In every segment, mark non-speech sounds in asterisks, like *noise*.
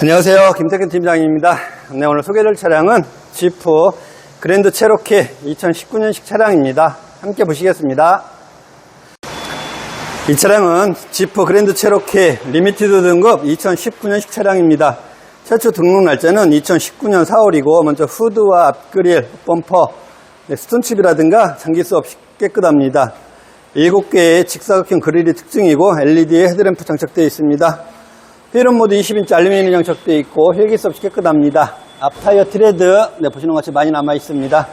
안녕하세요. 김태근 팀장입니다. 네, 오늘 소개될 차량은 지프 그랜드 체로키 2019년식 차량입니다. 함께 보시겠습니다. 이 차량은 지프 그랜드 체로키 리미티드 등급 2019년식 차량입니다. 최초 등록 날짜는 2019년 4월이고 먼저 후드와 앞그릴, 범퍼, 네, 스톤칩이라든가 장기수 없이 깨끗합니다. 7개의 직사각형 그릴이 특징이고 LED 헤드램프 장착되어 있습니다. 휠은 모두 20인치 알루미늄 장착되어 있고 힐기스 없이 깨끗합니다. 앞타이어 트레드 네, 보시는 것 같이 많이 남아 있습니다.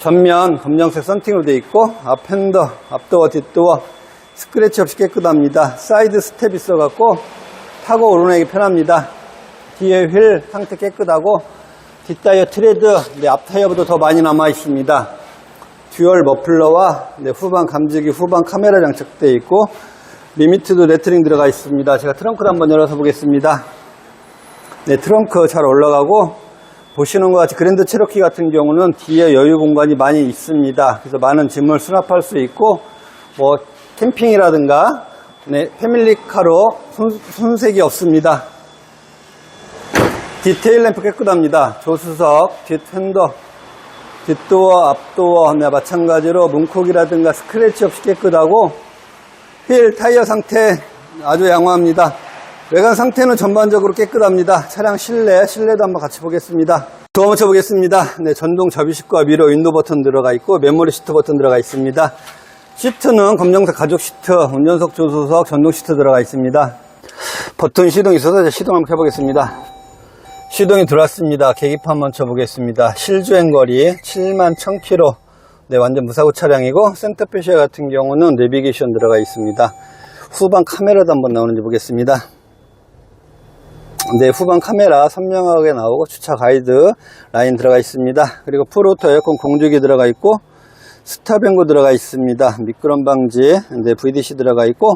전면 검정색 썬팅으로 되어 있고 앞 핸더, 앞도어, 뒷도어 스크래치 없이 깨끗합니다. 사이드 스텝 있어갖고 타고 오르내기 편합니다. 뒤에 휠 상태 깨끗하고 뒷타이어 트레드 네, 앞타이어보다 더 많이 남아 있습니다. 듀얼 머플러와 네, 후방 감지기, 후방 카메라 장착되어 있고 리미트도 레트링 들어가 있습니다. 제가 트렁크를 한번 열어서 보겠습니다. 네, 트렁크 잘 올라가고 보시는 것 같이 그랜드 체로키 같은 경우는 뒤에 여유 공간이 많이 있습니다. 그래서 많은 짐을 수납할 수 있고 뭐 캠핑이라든가 네, 패밀리카로 손, 손색이 없습니다. 디테일 램프 깨끗합니다. 조수석, 뒷 핸더, 뒷도어, 앞도어 네, 마찬가지로 문콕이라든가 스크래치 없이 깨끗하고 휠 타이어 상태 아주 양호합니다. 외관 상태는 전반적으로 깨끗합니다. 차량 실내, 실내도 한번 같이 보겠습니다. 도어 맞춰 보겠습니다. 네, 전동 접이식과 미러 윈도 버튼 들어가 있고 메모리 시트 버튼 들어가 있습니다. 시트는 검정색 가죽 시트, 운전석 조수석 전동 시트 들어가 있습니다. 버튼 시동이 있어서 시동 한번 켜보겠습니다. 시동이 들어왔습니다. 계기판 한번 쳐보겠습니다. 실주행 거리 7만 1000km. 네, 완전 무사고 차량이고 센터페시아 같은 경우는 내비게이션 들어가 있습니다. 후방 카메라도 한번 나오는지 보겠습니다. 네, 후방 카메라 선명하게 나오고 주차 가이드 라인 들어가 있습니다. 그리고 풀오토 에어컨 공조기 들어가 있고 스타뱅고 들어가 있습니다. 미끄럼 방지, 네, VDC 들어가 있고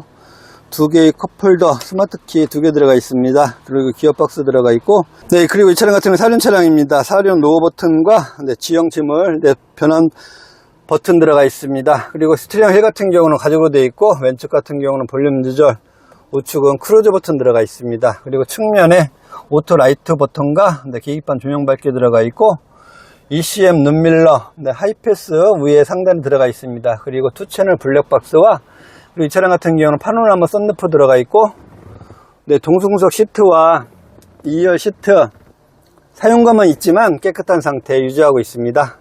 두 개의 컵홀더, 스마트키 두 개 들어가 있습니다. 그리고 기어박스 들어가 있고, 네, 그리고 이 차량 같은 경우는 사륜 차량입니다. 사륜 로우 버튼과 네, 지형 짐을 네, 변환 버튼 들어가 있습니다. 그리고 스티리형 휠 같은 경우는 가죽으로 되어 있고, 왼쪽 같은 경우는 볼륨 조절, 우측은 크루즈 버튼 들어가 있습니다. 그리고 측면에 오토 라이트 버튼과 네, 계기판 조명 밝기 들어가 있고, ECM 눈밀러, 네, 하이패스 위에 상단에 들어가 있습니다. 그리고 투 채널 블랙박스와 그리고 이 차량 같은 경우는 파노라마 썬루프 들어가 있고 네, 동승석 시트와 2열 시트 사용감은 있지만 깨끗한 상태 유지하고 있습니다.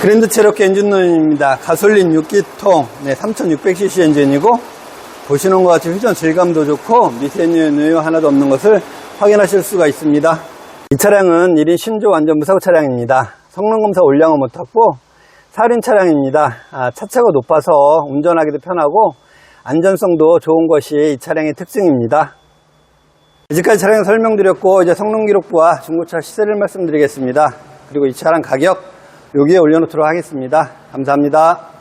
그랜드 체로키 엔진룸입니다. 가솔린 6기통 네, 3600cc 엔진이고 보시는 것 같이 휴전 질감도 좋고 미세뉴 하나도 없는 것을 확인하실 수가 있습니다. 이 차량은 1인 신조 완전 무사고 차량입니다. 성능검사 올량은 못탔고 사륜 차량입니다. 아, 차체가 높아서 운전하기도 편하고 안전성도 좋은 것이 이 차량의 특징입니다. 이제까지 차량 설명드렸고 이제 성능 기록부와 중고차 시세를 말씀드리겠습니다. 그리고 이 차량 가격 여기에 올려놓도록 하겠습니다. 감사합니다.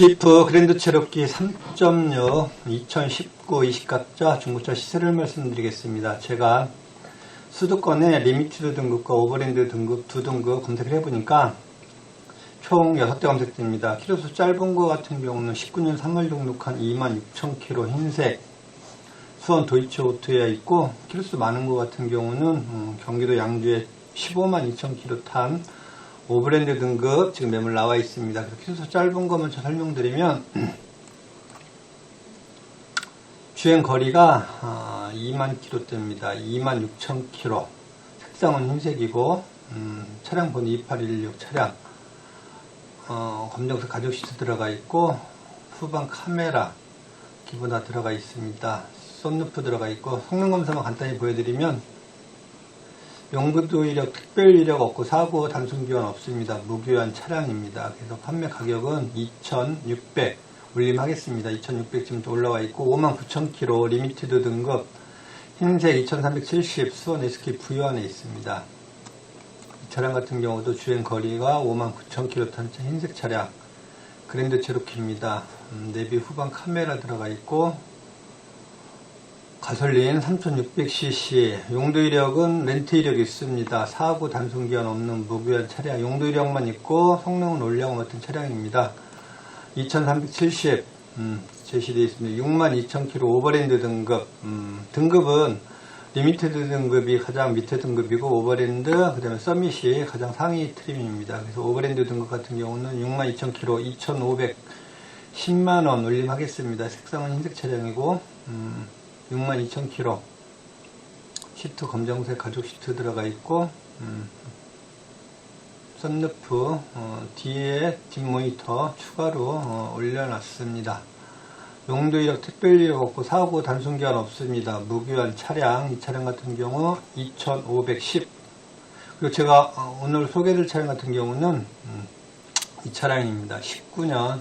지프 그랜드 체로키 3.6 2019 20 각자 중고차 시세를 말씀드리겠습니다. 제가 수도권의 리미티드 등급과 오버랜드 등급 두 등급 검색을 해보니까 총 6대 검색됩니다. 키로수 짧은 거 같은 경우는 19년 3월 등록한 26,000km 흰색 수원 도이치 오토에 있고 키로수 많은 거 같은 경우는 음, 경기도 양주에 15만 2천 km 탄 오브랜드 등급 지금 매물 나와 있습니다. 그래서 키로수 짧은 저 설명드리면 *clears throat* 주행 거리가 아, 2만 킬로대입니다. 2만 6천 킬로. 색상은 흰색이고 음, 차량 번호 2816 차량 어, 검정색 가죽 시트 들어가 있고 후방 카메라 기본 다 들어가 있습니다. 썬루프 들어가 있고 성능 검사만 간단히 보여드리면 연구도 이력, 특별 이력 없고 사고 단순 기원 없습니다. 무교환 차량입니다. 그래서 판매 가격은 2,600 올림하겠습니다. 2,600 지금 올라와 있고 59,000km 리미티드 등급 흰색 2,370 수원 SK 부유안에 있습니다. 이 차량 같은 경우도 주행 거리가 59,000km 탄 흰색 차량 그랜드 체로키입니다. 음, 내비 후방 카메라 들어가 있고 가솔린 3600cc 용도 이력은 렌트 이력이 있습니다. 사고 단순 기한 없는 무교한 차량 용도 이력만 있고 성능은 올려고 같은 차량입니다. 2370 음, 제시되어 있습니다. 62,000km 오버랜드 등급 음, 등급은 리미티드 등급이 가장 밑에 등급이고 오버랜드 그 다음에 서밋이 가장 상위 트림입니다. 그래서 오버랜드 등급 같은 경우는 62,000km 2,500 10만원 올림하겠습니다. 색상은 흰색 차량이고 음, 62,000km 시트 검정색 가죽 시트 들어가 있고 음, 썬루프 어, 뒤에 뒷 모니터 추가로 어, 올려놨습니다. 용도 이력 특별 이력 없고 사고 단순 기한 없습니다. 무교환 차량 이 차량 같은 경우 2,510 그리고 제가 어, 오늘 소개될 차량 같은 경우는 음, 이 차량입니다. 19년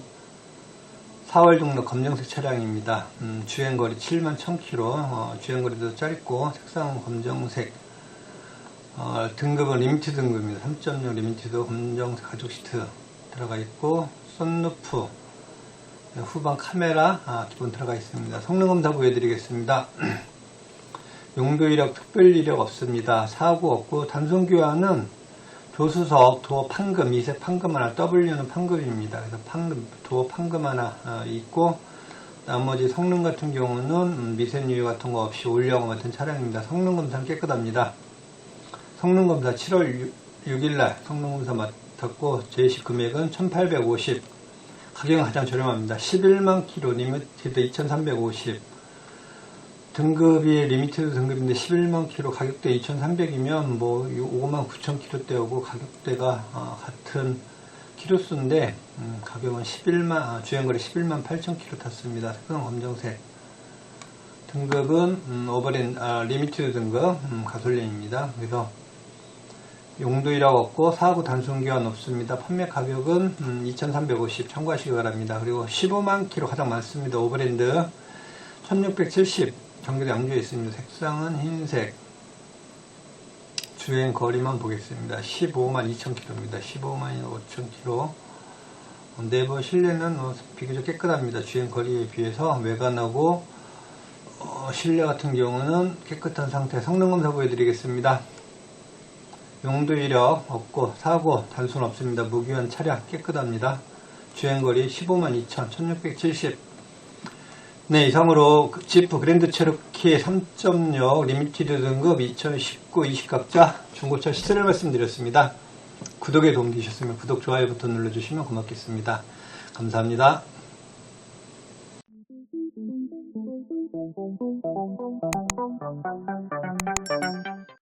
4월 등록 검정색 차량입니다. 음, 주행거리 7만 1000km, 어, 주행거리도 짧고 색상은 검정색, 어, 등급은 리미티드 등급입니다. 3.0 리미티드 검정색 가죽 시트 들어가 있고 썬루프, 후방 카메라 아, 기본 들어가 있습니다. 성능 검사 보여드리겠습니다. *clears throat* 용도 이력, 특별 이력 없습니다. 사고 없고 단순 교환은 조수석 도어 판금, 이색 판금 하나, W는 판금입니다. 그래서 판금, 도어 판금 하나 어, 있고, 나머지 성능 같은 경우는 음, 미세유유 같은 거 없이 올려고 같은 차량입니다. 성능 검사는 깨끗합니다. 성능 검사 7월 6일날 성능 검사 맡았고, 제시 금액은 1850. 가격은 가장 저렴합니다. 11만 킬로 리미티드 2350. 등급이 리미티드 등급인데 11만 킬로 가격대 2,300이면 뭐 5만 9천 킬로대하고 가격대가 어, 같은 키로수인데 음, 가격은 11만 아, 주행거리 11만 8천 킬로 탔습니다. 색상 검정색 등급은 음, 오버랜 아, 리미티드 등급 음, 가솔린입니다. 그래서 용도이라고 없고 사고 단순 기한 없습니다. 판매 가격은 음, 2,350 참고하시기 바랍니다. 그리고 15만 킬로 가장 많습니다. 오버랜드 1670 경기도 양주에 있습니다. 색상은 흰색. 주행 거리만 보겠습니다. 15만 2천 킬로입니다. 15만 5천 킬로. 내부 실내는 어, 비교적 깨끗합니다. 주행 거리에 비해서 외관하고 어, 실내 같은 경우는 깨끗한 상태. 성능 검사 보여드리겠습니다. 용도 이력 없고 사고 단순 없습니다. 무기한 차량 깨끗합니다. 주행거리 15만 2천 1670 네, 이상으로 그 지프 그랜드 체로키 3.0 리미티드 등급 2019 20각자 중고차 시세를 말씀드렸습니다. 구독에 도움 되셨으면 구독, 좋아요 버튼 눌러주시면 고맙겠습니다. 감사합니다.